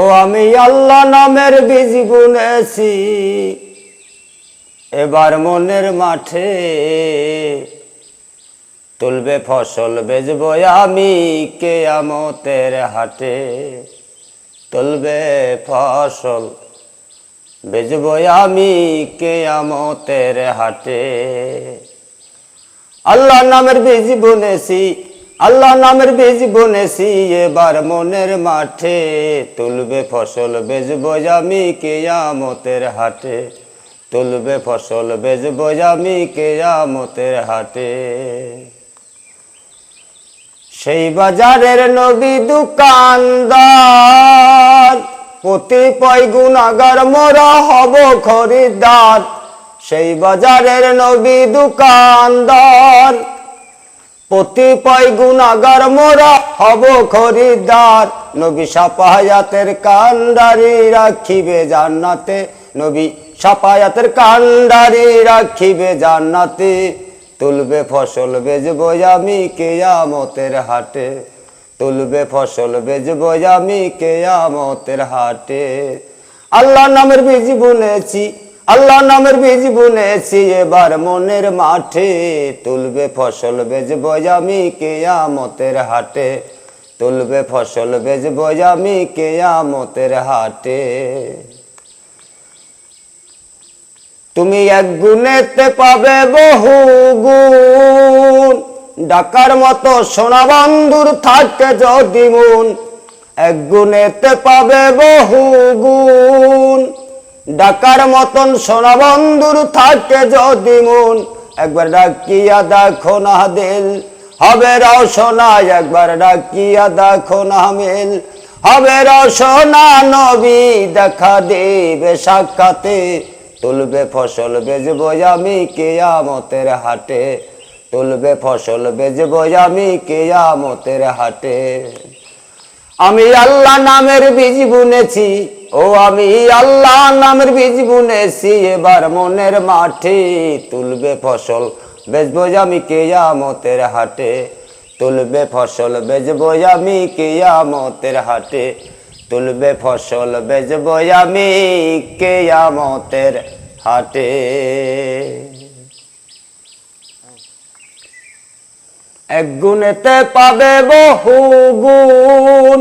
ও আমি আল্লাহ নামের বীজ বুনেছি। এবার মনের মাঠে তুলবে ফসল বেচবো আমি কেয়ামতের হাটে। তুলবে ফসল বেচবো আমি কেয়ামতের হাটে। আল্লাহ নামের বীজ বুনেছি আল্লাহ নামের বীজ বুনেছি এবার মনের মাঠে। তুলবে ফসল বেচবো আমি কেয়ামতের হাটে। তুলবে ফসল বেচবো আমি কেয়ামতের হাটে। সেই বাজারের নবী দোকানদার, প্রতি পয় গুণাগার মোরা হব খরিদার সেই বাজারের নবী দোকানদার প্রতি পয় গুণাগার মোরা হব খরিদার নবী সাপায়াতের কান্ডারি রাখিবে জান্নাতে। নবী সাপায়াতের কান্ডারি রাখিবে জান্নাতে। তুলবে ফসল, বেচবো আমি কেয়ামতের হাটে। তুলবে ফসল, বেচবো আমি কেয়ামতের হাটে। আল্লাহ নামের বীজ বুনেছি আল্লাহ নামের বীজ বুনেছি এবার মনের মাঠে। তুলবে ফসল, বেচবো আমি কেয়ামতের হাটে। তুলবে ফসল, বেচবো আমি কেয়ামতের হাটে। তুমি এক গুণেতে পাবে বহু গুণ। ডাকার মতো সোনা বন্ধুর থাকে যদি মন। এক গুণেতে পাবে বহু গুণ। ডাকার মতন সোনা বন্ধুর থাকে যদি মন, একবার ডাকিয়া দেখো না দিল। হবে রসনা একবার ডাকিয়া দেখো না মেল। হবে রসনা নবী দেখা দেবে সাক্ষাতে। তুলবে ফসল, বেচবো আমি কেয়ামতের হাটে। তুলবে ফসল, বেচবো আমি কেয়ামতের হাটে। আমি আল্লাহ নামের বীজ বুনেছি ও আমি আল্লাহ নামের বীজ বুনেছি, এবার মনের মাঠে তুলবে ফসল। বেচবো আমি কেয়ামতের হাটে, তুলবে ফসল। বেচবো আমি কেয়ামতের হাটে, তুলবে ফসল। বেচবো আমি কেয়ামতের হাটে। এক গুণেতে পাবে বহু গুণ।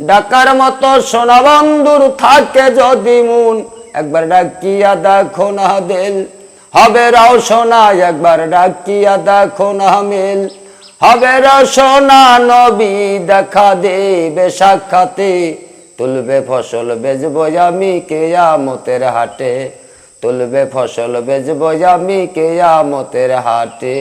ডাকার মতো সোনা বন্ধুর থাকে যদি মন, একবার ডাকিয়া দেখো না দেল। হবে রাও সোনা, একবার ডাকিয়া দেখো না মেল। হবে রসনা নবী দেখা দেবে সাক্ষাতে। তুলবে ফসল বেচবো আমি কেয়ামতের হাটে। তুলবে ফসল বেচবো আমি কেয়ামতের হাটে।